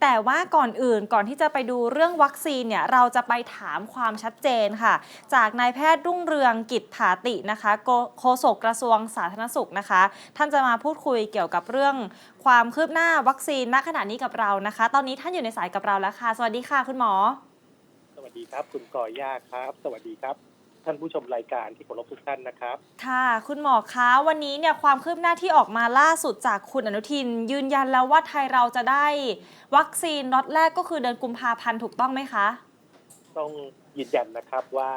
แต่ว่าก่อนอื่นก่อนที่จะไปดูเรื่องวัคซีนเนี่ยเราจะไปถามความชัดเจนค่ะ จากนายแพทย์รุ่งเรืองกิจผาตินะคะโกโฆษกกระทรวงสาธารณสุขนะคะ ท่านจะมาพูดคุยเกี่ยวกับเรื่องความคืบหน้าวัคซีนณขณะนี้กับเรานะคะ ตอนนี้ท่านอยู่ในสายกับเราแล้วค่ะ สวัสดีค่ะคุณหมอ สวัสดีครับ คุณกอย่าครับ สวัสดีครับ ท่านผู้ชมรายการที่เคารพทุกท่านนะครับ ค่ะ คุณหมอคะวันนี้เนี่ยความคืบหน้าที่ออกมาล่าสุดจากคุณอนุทิน ยืนยันแล้วว่าไทยเราจะได้ วัคซีนล็อตแรกก็คือเดือนกุมภาพันธ์ถูกต้องไหมคะ ต้องยืนยันนะครับว่า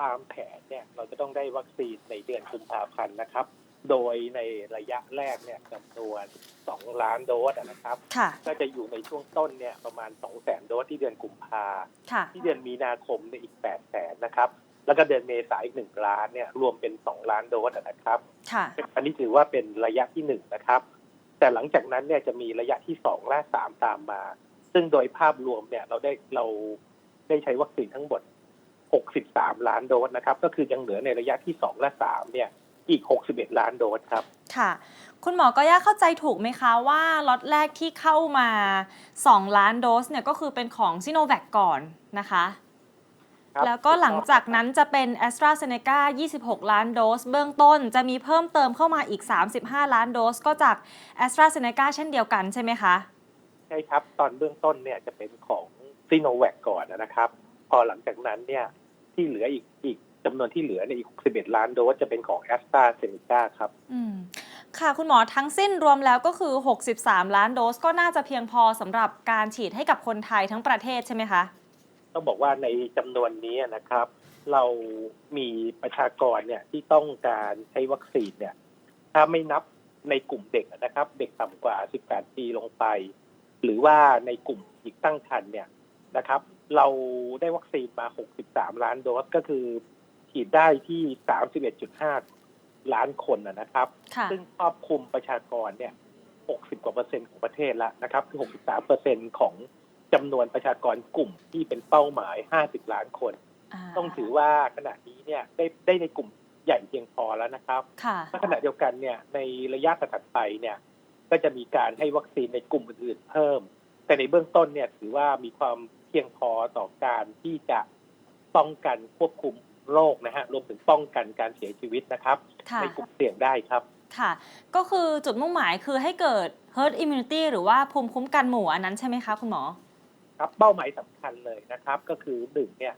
ตามแผนเนี่ยเราจะต้องได้วัคซีนในเดือนกุมภาพันธ์นะครับ โดยในระยะแรกเนี่ยจำนวน 2 ล้านโดสอะนะครับค่ะก็จะอยู่ในช่วงต้นเนี่ยประมาณ2 0 0แสนโดสที่เดือนกุมภาค่ะที่เดือนมีนาคมเนี่ยอีก 8 แสนนะครับ แล้วก็เดือนเมษายนอีกหนึ่งล้านเนี่ยรวมเป็น 2 ล้านโดสอะนะครับค่ะอันนี้ถือว่าเป็นระยะที่หนึ่งนะครับ แต่หลังจากนั้นเนี่ยจะมีระยะที่สองและสามตามมา ซึ่งโดยภาพรวมเนี่ยเราได้เราได้ใช้วัคซีนทั้งหมด 63 ล้านโดสนะครับ ก็คือยังเหลือในระยะที่สองและสามเนี่ย อีก 61 ล้านโดสครับ ค่ะ คุณหมอก็ย่าเข้าใจถูกไหมคะว่าล็อตแรกที่เข้ามา 2 ล้านโดสเนี่ยก็คือเป็นของซิโนแวคก่อนนะคะครับแล้วก็หลังจากนั้นจะเป็น a s t r a z เซ e c a 26 ล้านโดส เบื้องต้นจะมีเพิ่มเติมเข้ามาอีก 35 ล้านโดส ก็จาก a s t r a z เซ e c a เช่นเดียวกันใช่ไหมคะ ใช่ครับ ตอนเบื้องต้นเนี่ยจะเป็นของซีโนแวคก่อนนะครับ พอหลังจากนั้นเนี่ยที่เหลืออีกอีก จำนวนที่เหลือในยอีก 61 ล้านโดสจะเป็นของแอสตราเซเนกาครับอืมค่ะ คุณหมอทั้งสิ้นรวมแล้วก็คือ 63 ล้านโดสก็น่าจะเพียงพอสำหรับการฉีดให้กับคนไทยทั้งประเทศใช่ไหมคะ ต้องบอกว่าในจำนวนนี้นะครับ เรามีประชากรเนี่ยที่ต้องการใช้วัคซีนเนี่ย ถ้าไม่นับในกลุ่มเด็กนะครับ เด็กต่ำกว่า 18 ปีลงไป หรือว่าในกลุ่มหญิงตั้งครรภ์เนี่ยนะครับ เราได้วัคซีนมา 63 ล้านโดสก็คือ ฉีดได้ที่ 31.5 ล้านคนนะนะครับค่ะซึ่งครอบคลุมประชากรเนี่ย 60 กว่าเปอร์เซ็นต์ของประเทศแล้วนะครับ คือ 63เปอร์เซ็นต์ของจำนวนประชากรกลุ่มที่เป็นเป้าหมาย 50 ล้านคนาต้องถือว่าขณะนี้เนี่ยได้ได้ในกลุ่มใหญ่เพียงพอแล้วนะครับค่ะและขณะเดียวกันเนี่ยในระยะถัดไปเนี่ย ก็จะมีการให้วัคซีนในกลุ่มอื่นๆเพิ่ม แต่ในเบื้องต้นเนี่ยถือว่ามีความเพียงพอต่อการที่จะป้องกันควบคุม โรคนะฮะรวมถึงป้องกันการเสียชีวิตนะครับค่ะในกลุ่มเสี่ยงได้ครับค่ะ ก็คือจุดมุ่งหมายคือให้เกิด herd immunity หรือว่าภูมิคุ้มกันหมู่อันนั้นใช่ไหมคะคุณหมอ ครับเป้าหมายสำคัญเลยนะครับ ก็คือหนึ่งเนี่ย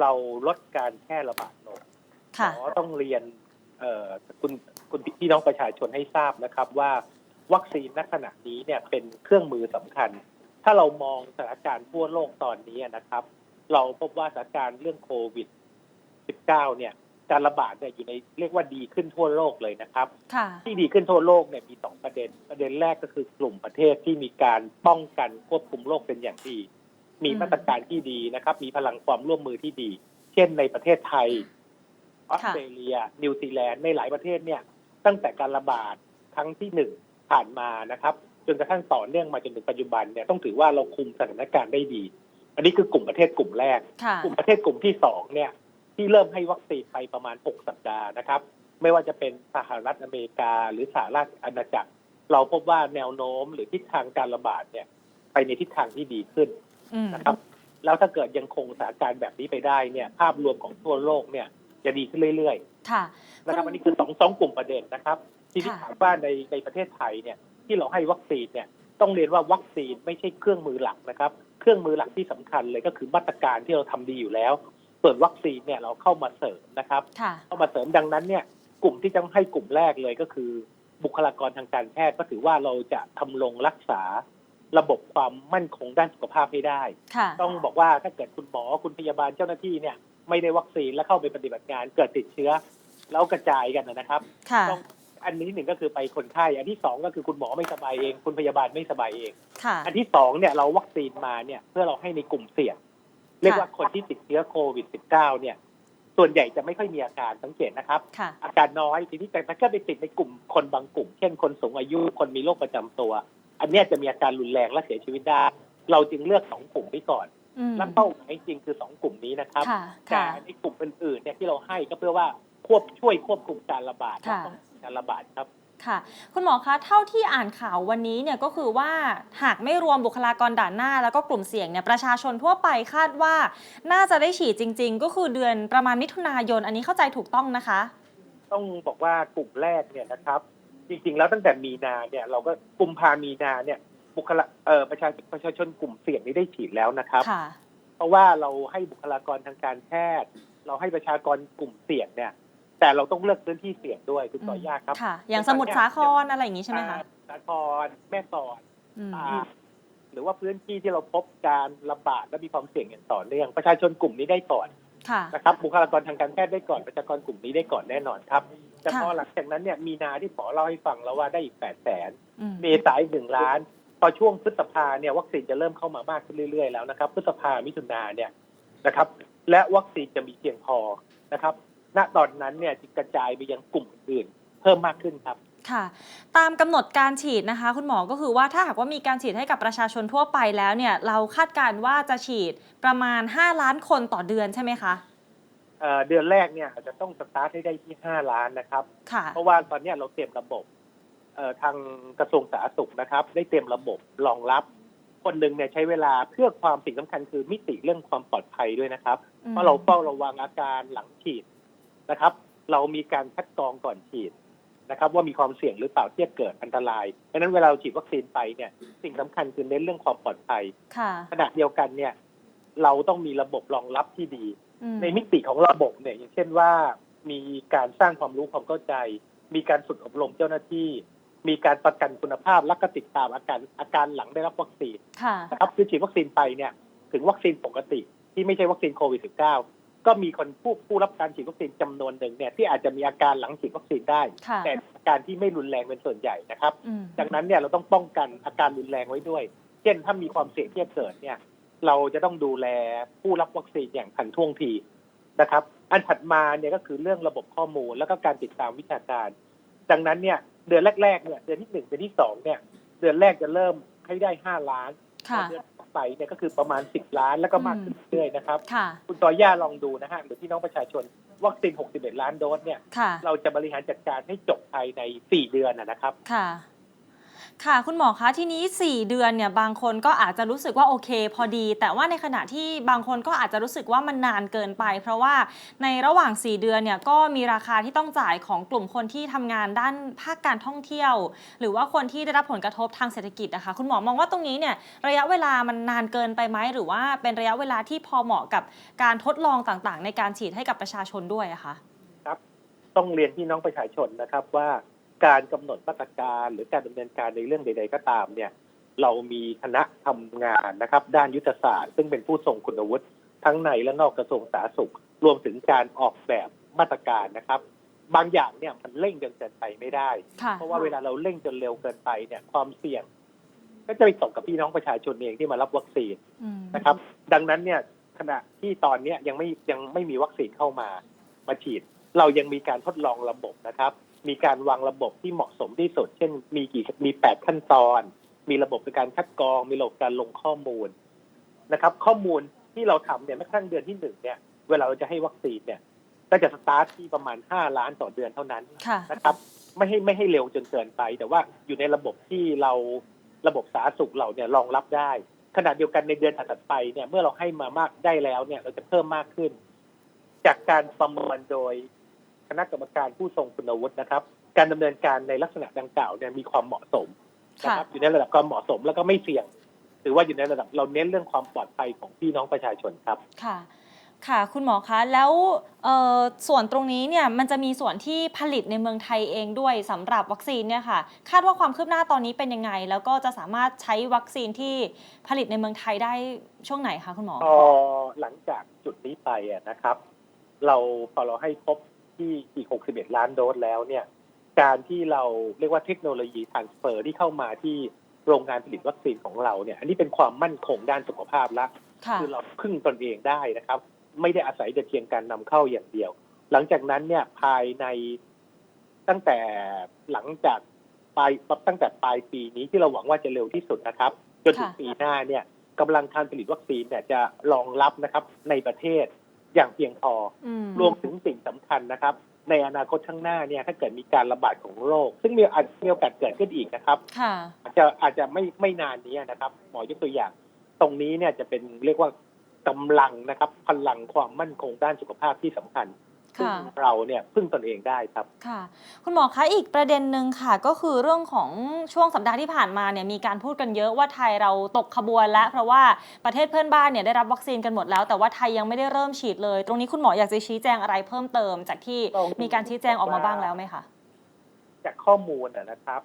เราลดการแพร่ระบาดลงค่ะหมอต้องเรียนเอ่อคุณคุณพี่น้องประชาชนให้ทราบนะครับ ว่าวัคซีนณขณะนี้เนี่ยเป็นเครื่องมือสำคัญ ถ้าเรามองสถานการณ์ทั่วโลกตอนนี้นะครับ เราพบว่าสถานการณ์เรื่องโควิด 19 เนี่ย การระบาดเนี่ยอยู่ในเรียกว่าดีขึ้นทั่วโลกเลยนะครับ ค่ะ ที่ดีขึ้นทั่วโลกเนี่ยมีสองประเด็น ประเด็นแรกก็คือกลุ่มประเทศที่มีการป้องกันควบคุมโรคเป็นอย่างดี มีอืม มาตรการที่ดีนะครับ มีพลังความร่วมมือที่ดี เช่นในประเทศไทยออสเตรเลีย นิวซีแลนด์ในหลายประเทศเนี่ย ตั้งแต่การระบาดครั้งที่หนึ่งผ่านมานะครับ จนกระทั่งต่อเนื่องมาจนถึงปัจจุบันเนี่ยต้องถือว่าเราคุมสถานการณ์ได้ดี อันนี้คือกลุ่มประเทศกลุ่มแรก ค่ะ กลุ่มประเทศกลุ่มที่สองเนี่ย ที่เริ่มให้วัคซีนไปประมาณ 6 สัปดาห์นะครับ ไม่ว่าจะเป็นสหรัฐอเมริกา หรือสหราชอาณาจักร เราพบว่าแนวโน้มหรือทิศทางการระบาดเนี่ย ไปในทิศทางที่ดีขึ้นอืมนะครับ แล้วถ้าเกิดยังคงสถานการณ์แบบนี้ไปได้เนี่ย ภาพรวมของทั่วโลกเนี่ยจะดีขึ้นเรื่อยค่ะๆนะครับอันนี้คือสองสองกลุ่มประเด็นนะครับ ที่ที่ค่ะถามว่าในในประเทศไทยเนี่ย ที่เราให้วัคซีนเนี่ยต้องเรียนว่าวัคซีนไม่ใช่เครื่องมือหลักนะครับ เครื่องมือหลักที่สำคัญเลยก็คือมาตรการที่เราทำดีอยู่แล้ว ส่วนวัคซีนเนี่ยเราเข้ามาเสริมนะครับค่ะเข้ามาเสริมดังนั้นเนี่ยกลุ่มที่จะให้กลุ่มแรกเลยก็คือ บุคลากรทางการแพทย์ก็ถือว่าเราจะทำลงรักษาระบบความมั่นคงด้านสุขภาพให้ได้ค่ะต้องบอกว่าถ้าเกิดคุณหมอคุณพยาบาลเจ้าหน้าที่เนี่ยไม่ได้วัคซีนแล้วเข้าไปปฏิบัติงานเกิดติดเชื้อ แล้วกระจายกันนะครับค่ะต้องอันนี้หนึ่งก็คือไปคนไข้ อันที่สองก็คือคุณหมอไม่สบายเอง คุณพยาบาลไม่สบายเองค่ะอันที่สองเนี่ยเราวัคซีนมาเนี่ยเพื่อเราให้ในกลุ่มเสี่ยง เรียกว่าคนที่ติดเชื้อโควิด -19 เนี่ย ส่วนใหญ่จะไม่ค่อยมีอาการสังเกตนะครับค่ะอาการน้อยทีนี้แต่ถ้าเกิดไปติดในกลุ่มคนบางกลุ่ม เช่นคนสูงอายุคนมีโรคประจำตัว อันเนี้ยจะมีอาการรุนแรงและเสียชีวิตได้ เราจึงเลือกสองกลุ่มนี้ก่อนอืมและเป้าหมายจริงคือสองกลุ่มนี้นะครับค่ะแต่ค่ะในกลุ่มอื่นๆเนี่ยที่เราให้ก็เพื่อว่าควบช่วยควบคุมการระบาดและค่ะป้องกันการระบาดครับ ค่ะ คุณหมอคะเท่าที่อ่านข่าววันนี้เนี่ยก็คือว่าหากไม่รวมบุคลากรด่านหน้า แล้วก็กลุ่มเสี่ยงเนี่ยประชาชนทั่วไปคาดว่า น่าจะได้ฉีดจริง ๆ ก็คือเดือนประมาณมิถุนายน อันนี้เข้าใจถูกต้องนะคะ ต้องบอกว่ากลุ่มแรกเนี่ยนะครับ จริง ๆ แล้วตั้งแต่มีนาเนี่ยเราก็กุมภามีนาเนี่ยบุคลาเอ่อประชาประชาชนกลุ่มเสี่ยงนี้ได้ฉีดแล้วนะครับค่ะเพราะว่าเราให้บุคลากรทางการแพทย์ เราให้ประชากรกลุ่มเสี่ยงเนี่ย แต่เราต้องเลือกพื้นที่เสี่ยงด้วยคุณต่อยากครับค่ะ อย่างสมุทรสาครอะไรอย่างนี้ใช่ไหมคะอ่าสาครแม่สอดอืมตากหรือว่าพื้นที่ที่เราพบการระบาดและมีความเสี่ยงอย่างต่อเนื่องประชาชนกลุ่มนี้ได้ก่อนค่ะนะครับบุคลากรทางการแพทย์ได้ก่อนประชากรกลุ่มนี้ได้ก่อนแน่นอนครับ แต่ค่ะพอหลังจากนั้นเนี่ยมีนาที่หมอเล่าให้ฟังแล้วว่าได้อีกแปดแสนอืมเมษายนหนึ่งล้าน พอช่วงพฤษภาเนี่ยวัคซีนจะเริ่มเข้ามามากขึ้นเรื่อยๆแล้วนะครับพฤษภามิถุนาเนี่ยนะครับ และวัคซีนจะมีเพียงพอนะครับ ณตอนนั้นเนี่ยจะกระจายไปยังกลุ่มอื่นๆเพิ่มมากขึ้นครับค่ะ ตามกำหนดการฉีดนะคะ คุณหมอก็คือว่าถ้าหากว่ามีการฉีดให้กับประชาชนทั่วไปแล้วเนี่ย เราคาดการณ์ว่าจะฉีดประมาณ 5 ล้านคนต่อเดือนใช่ไหมคะเอ่อเดือนแรกเนี่ยอาจจะต้องสตาร์ทให้ได้ที่ 5 ล้านนะครับค่ะเพราะว่าตอนเนี้ยเราเตรียมระบบเอ่อทางกระทรวงสาธารณสุขนะครับ ได้เตรียมระบบรองรับ คนหนึ่งเนี่ยใช้เวลาเพื่อความสิ่งสำคัญคือมิติเรื่องความปลอดภัยด้วยนะครับ เพราะเราเฝ้าระวังอาการหลังฉีด นะครับ เรามีการคัดกรองก่อนฉีดนะครับ ว่ามีความเสี่ยงหรือเปล่าที่จะเกิดอันตรายดังนั้นเวลาเราฉีดวัคซีนไปเนี่ยสิ่งสำคัญคือเน้นเรื่องความปลอดภัยค่ะขณะเดียวกันเนี่ย เราต้องมีระบบรองรับที่ดีอืมในมิติของระบบเนี่ย อย่างเช่นว่ามีการสร้างความรู้ความเข้าใจ มีการฝึกอบรมเจ้าหน้าที่ มีการประกันคุณภาพและก็ติดตามอาการอาการหลังได้รับวัคซีนค่ะนะครับคือฉีดวัคซีนไปเนี่ย ถึงวัคซีนปกติที่ไม่ใช่วัคซีนโควิด -19 ก็มีคนผู้ผู้รับการฉีดวัคซีนจำนวนหนึ่งเนี่ยที่อาจจะมีอาการหลังฉีดวัคซีนได้ค่ะแต่อาการที่ไม่รุนแรงเป็นส่วนใหญ่นะครับอืมดังนั้นเนี่ยเราต้องป้องกันอาการรุนแรงไว้ด้วย เช่นถ้ามีความเสี่ยงที่จะเกิดเนี่ย เราจะต้องดูแลผู้รับวัคซีนอย่างทันท่วงทีนะครับ อันถัดมาเนี่ยก็คือเรื่องระบบข้อมูลแล้วก็การติดตามวิชาการ ดังนั้นเนี่ยเดือนแรกๆเนี่ยเดือนที่หนึ่งเดือนที่สองเนี่ย เดือนแรกจะเริ่มให้ได้ห้าล้านค่ะเดือนต่อ ไปเนี่ยก็คือประมาณสิบล้านแล้วก็มากขึ้นเรื่อยๆนะครับ ค่ะ คุณต่อย่าลองดูนะฮะหรือพี่น้องประชาชนวัคซีน 61 ล้านโดสเนี่ย ค่ะ เราจะบริหารจัดการให้จบภายใน 4 เดือนนะนะครับ ค่ะ ค่ะ คุณหมอคะทีนี้ 4 เดือนเนี่ยบางคนก็อาจจะรู้สึกว่าโอเค พอดี แต่ว่าในขณะที่บางคนก็อาจจะรู้สึกว่ามันนานเกินไป เพราะว่าในระหว่าง 4 เดือนเนี่ยก็มีราคาที่ต้องจ่ายของกลุ่มคนที่ทำงานด้านภาคการท่องเที่ยว หรือว่าคนที่ได้รับผลกระทบทางเศรษฐกิจนะคะคุณหมอมองว่าตรงนี้เนี่ยระยะเวลามันนานเกินไปไหมหรือว่าเป็นระยะเวลาที่พอเหมาะกับการทดลองต่างๆ ในการฉีดให้กับประชาชนด้วยอะคะ ต้องเรียนพี่น้องประชาชนนะครับว่า การกำหนดมาตรการหรือการดำเนินการในเรื่องใด ๆ ก็ตามเนี่ยเรามีคณะทำงานนะครับ ด้านยุทธศาสตร์ ซึ่งเป็นผู้ทรงคุณวุฒิทั้งในและนอกกระทรวงสาธารณสุข รวมถึงการออกแบบมาตรการนะครับ บางอย่างเนี่ยมันเร่งจนเกินไปไม่ได้ค่ะเพราะว่าเวลาเราเร่งจนเร็วเกินไปเนี่ยความเสี่ยง ก็จะไปตกกับพี่น้องประชาชนเองที่มารับวัคซีนอืมนะครับ ดังนั้นเนี่ยขณะที่ตอนเนี้ยยังไม่ยังไม่มีวัคซีนเข้ามามาฉีด เรายังมีการทดลองระบบนะครับ มีการวางระบบที่เหมาะสมที่สุด เช่น มีกี่มีแปดขั้นตอน มีระบบในการคัดกรอง มีระบบการลงข้อมูลนะครับ ข้อมูลที่เราทำเนี่ยแม้กระทั่งเดือนที่หนึ่งเนี่ย เวลาเราจะให้วัคซีนเนี่ยก็จะสตาร์ทที่ประมาณห้าล้านต่อเดือนเท่านั้นค่ะนะครับ ไม่ให้ไม่ให้เร็วจนเกินไป แต่ว่าอยู่ในระบบที่เราระบบสาธารณสุขเราเนี่ยรองรับได้ ขณะเดียวกันในเดือนถัดๆไปเนี่ยเมื่อเราให้มามากได้แล้วเนี่ยเราจะเพิ่มมากขึ้น จากการประเมินโดย คณะกรรมการผู้ทรงคุณวุฒินะครับ การดำเนินการในลักษณะดังกล่าวเนี่ยมีความเหมาะสมนะค่ะครับอยู่ในระดับความเหมาะสมแล้วก็ไม่เสี่ยง ถือว่าอยู่ในระดับเราเน้นเรื่องความปลอดภัยของพี่น้องประชาชนครับค่ะค่ะ คุณหมอคะ แล้วเอ่อส่วนตรงนี้เนี่ยมันจะมีส่วนที่ผลิตในเมืองไทยเองด้วยสำหรับวัคซีนเนี่ยค่ะ คาดว่าความคืบหน้าตอนนี้เป็นยังไง แล้วก็จะสามารถใช้วัคซีนที่ผลิตในเมืองไทยได้ช่วงไหนคะคุณหมอพอหลังจากจุดนี้ไปอะนะครับ เราพอเราให้ครบ ที่อีก 61 ล้านโดสแล้วเนี่ย การที่เราเรียกว่าเทคโนโลยีทรานสเฟอร์ที่เข้ามาที่โรงงานผลิตวัคซีนของเราเนี่ย อันนี้เป็นความมั่นคงด้านสุขภาพละค่ะคือเราพึ่งตนเองได้นะครับ ไม่ได้อาศัยแต่เพียงการนำเข้าอย่างเดียว หลังจากนั้นเนี่ยภายในตั้งแต่หลังจากปลายตั้งแต่ปลายปีนี้ที่เราหวังว่าจะเร็วที่สุดนะครับ จนถึงค่ะปีหน้าเนี่ยกำลังการผลิตวัคซีนเนี่ยจะรองรับนะครับในประเทศ อย่างเพียงพออืมรวมถึงสิ่งสำคัญนะครับ ในอนาคตข้างหน้าเนี่ยถ้าเกิดมีการระบาดของโรค ซึ่งมีอาจมีโอกาสเกิดขึ้นอีกนะครับค่ะอาจจะอาจจะไม่ไม่นานนี้นะครับ หมอยกตัวอย่าง ตรงนี้เนี่ยจะเป็นเรียกว่ากำลังนะครับ พลังความมั่นคงด้านสุขภาพที่สำคัญ ซึ่งค่ะเราเนี่ยพึ่งตนเองได้ครับค่ะ คุณหมอคะอีกประเด็นหนึ่งค่ะ ก็คือเรื่องของช่วงสัปดาห์ที่ผ่านมาเนี่ยมีการพูดกันเยอะว่าไทยเราตกขบวนแล้ว เพราะว่าประเทศเพื่อนบ้านเนี่ยได้รับวัคซีนกันหมดแล้ว แต่ว่าไทยยังไม่ได้เริ่มฉีดเลย ตรงนี้คุณหมออยากจะชี้แจงอะไรเพิ่มเติม จากที่มีการชี้แจงออกมาบ้างแล้วไหมคะจากข้อมูลนะนะครับ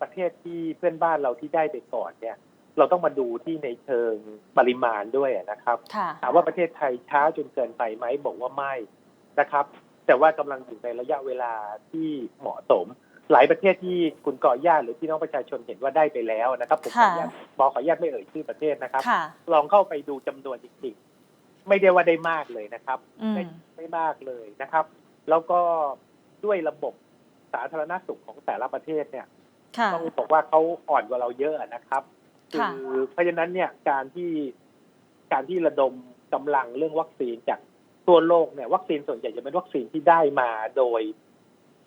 ประเทศที่เพื่อนบ้านเราที่ได้ไปก่อนเนี่ย เราต้องมาดูที่ในเชิงปริมาณด้วยนะครับค่ะถามว่าประเทศไทยช้าจนเกินไปไหมบอกว่าไม่ นะครับ แต่ว่ากำลังอยู่ในระยะเวลาที่เหมาะสม หลายประเทศที่คุณก่อญาติหรือพี่น้องประชาชนเห็นว่าได้ไปแล้วนะครับ ผมขออนุญาตบอกขออนุญาตไม่เอ่ยชื่อประเทศนะครับค่ะลองเข้าไปดูจำนวนจริงๆ ไม่ได้ว่าได้มากเลยนะครับอืมไม่ไม่มากเลยนะครับ แล้วก็ด้วยระบบสาธารณสุขของแต่ละประเทศเนี่ยค่ะต้องบอกว่าเขาอ่อนกว่าเราเยอะนะครับค่ะอเพราะฉะนั้นเนี่ยการที่การที่ระดมกำลังเรื่องวัคซีนจาก ทั่วโลกเนี่ยวัคซีนส่วนใหญ่จะเป็นวัคซีนที่ได้มาโดย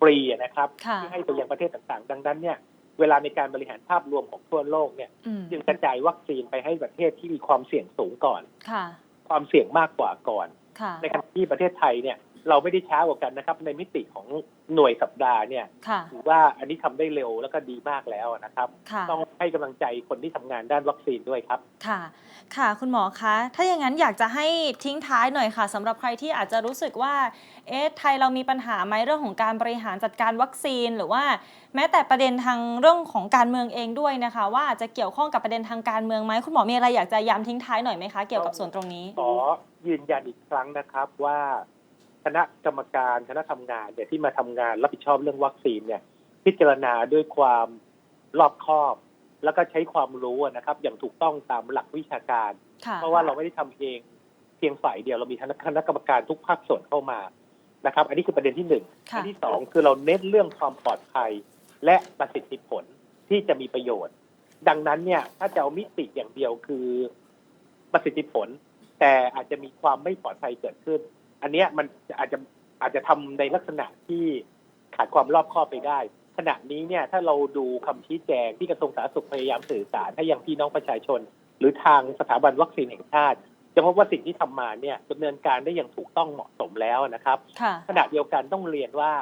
ฟรีนะครับค่ะที่ให้ไปยังประเทศต่างๆ ดังนั้นเนี่ยเวลาในการบริหารภาพรวมของทั่วโลกเนี่ยอืมจึงกระจายวัคซีนไปให้ประเทศที่มีความเสี่ยงสูงก่อนค่ะความเสี่ยงมากกว่าก่อนค่ะในขณะที่ประเทศไทยเนี่ย เราไม่ได้ช้ากว่ากันนะครับ ในมิติของหน่วยสัปดาห์เนี่ยค่ะถือว่าอันนี้ทำได้เร็วแล้วก็ดีมากแล้วนะครับ ค่ะ ต้องให้กำลังใจคนที่ทำงานด้านวัคซีนด้วยครับ ค่ะ ค่ะ คุณหมอคะ ถ้าอย่างนั้นอยากจะให้ทิ้งท้ายหน่อยค่ะสำหรับใครที่อาจจะรู้สึกว่า เอ๊ะ ไทยเรามีปัญหาไหมเรื่องของการบริหารจัดการวัคซีน หรือว่าแม้แต่ประเด็นทางเรื่องของการเมืองเองด้วยนะคะ ว่าอาจจะเกี่ยวข้องกับประเด็นทางการเมืองไหมคุณหมอมีอะไรอยากจะย้ำทิ้งท้ายหน่อยไหมคะเกี่ยวกับส่วนตรงนี้ ขอยืนยันอีกครั้งนะครับว่า คณะกรรมการคณะทำงานเนี่ยที่มาทำงานรับผิดชอบเรื่องวัคซีนเนี่ยพิจารณาด้วยความรอบคอบ แล้วก็ใช้ความรู้นะครับ อย่างถูกต้องตามหลักวิชาการค่ะเพราะว่าเราไม่ได้ทำเองเพียงฝ่ายเดียวเรามีคณะคณะกรรมการทุกภาคส่วนเข้ามานะครับ อันนี้คือประเด็นที่หนึ่งค่ะอัที่สองคือเราเน้นเรื่องความปลอดภัย และประสิทธิผลที่จะมีประโยชน์ ดังนั้นเนี่ย ถ้าจะเอามิติอย่างเดียวคือประสิทธิผล แต่อาจจะมีความไม่ปลอดภัยเกิดขึ้น อันเนี้ยมันอาจจะอาจจะทำในลักษณะที่ขาดความรอบคอบไปได้ ขณะนี้เนี่ยถ้าเราดูคำชี้แจงที่กระทรวงสาธารณสุขพยายามสื่อสารให้ยังพี่น้องประชาชน หรือทางสถาบันวัคซีนแห่งชาติจะพบว่าสิ่งที่ทำมาเนี่ยดำเนินการได้อย่างถูกต้องเหมาะสมแล้วนะครับค่ะขณะเดียวกันต้องเรียนว่า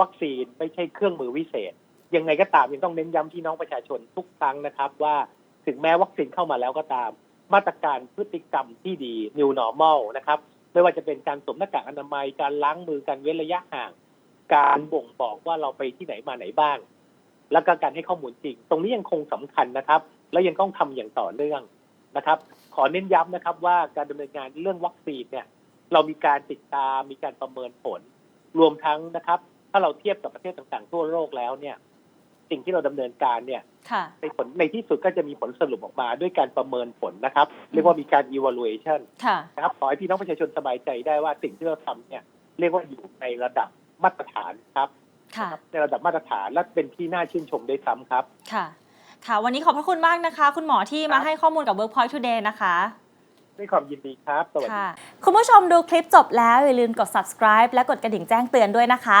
วัคซีนไม่ใช่เครื่องมือวิเศษ ยังไงก็ตามยังต้องเน้นย้ำพี่น้องประชาชนทุกครั้งนะครับ ว่าถึงแม้วัคซีนเข้ามาแล้วก็ตาม มาตรการพฤติกรรมที่ดี new normal นะครับ ไม่ว่าจะเป็นการสวมหน้ากากอนามัยการล้างมือการเว้นระยะห่าง การบ่งบอกว่าเราไปที่ไหนมาไหนบ้าง แล้วก็การให้ข้อมูลจริง ตรงนี้ยังคงสำคัญนะครับ และยังต้องทำอย่างต่อเนื่องนะครับ ขอเน้นย้ำนะครับว่าการดำเนินงานเรื่องวัคซีนเนี่ย เรามีการติดตามมีการประเมินผล รวมทั้งนะครับ ถ้าเราเทียบกับประเทศต่างๆ ทั่วโลกแล้วเนี่ย สิ่งที่เราดำเนินการเนี่ย ค่ะ ในผลในที่สุดก็จะมีผลสรุปออกมาด้วยการประเมินผลนะครับ เรียกว่ามีการ evaluation ค่ะ นะครับขอให้พี่น้องประชาชนสบายใจได้ว่าสิ่งที่เราทำเนี่ยเรียกว่าอยู่ในระดับมาตรฐานครับค่ะ นะครับในระดับมาตรฐานและเป็นที่น่าชื่นชมด้วยซ้ำครับ ค่ะ ค่ะ วันนี้ขอบพระคุณมากนะคะ คุณหมอที่มาให้ข้อมูลกับ Workpoint Today นะคะ ด้วยความยินดีครับ สวัสดี ค่ะ คุณผู้ชมดูคลิปจบแล้ว อย่าลืมกด subscribe และกดกระดิ่งแจ้งเตือนด้วยนะคะ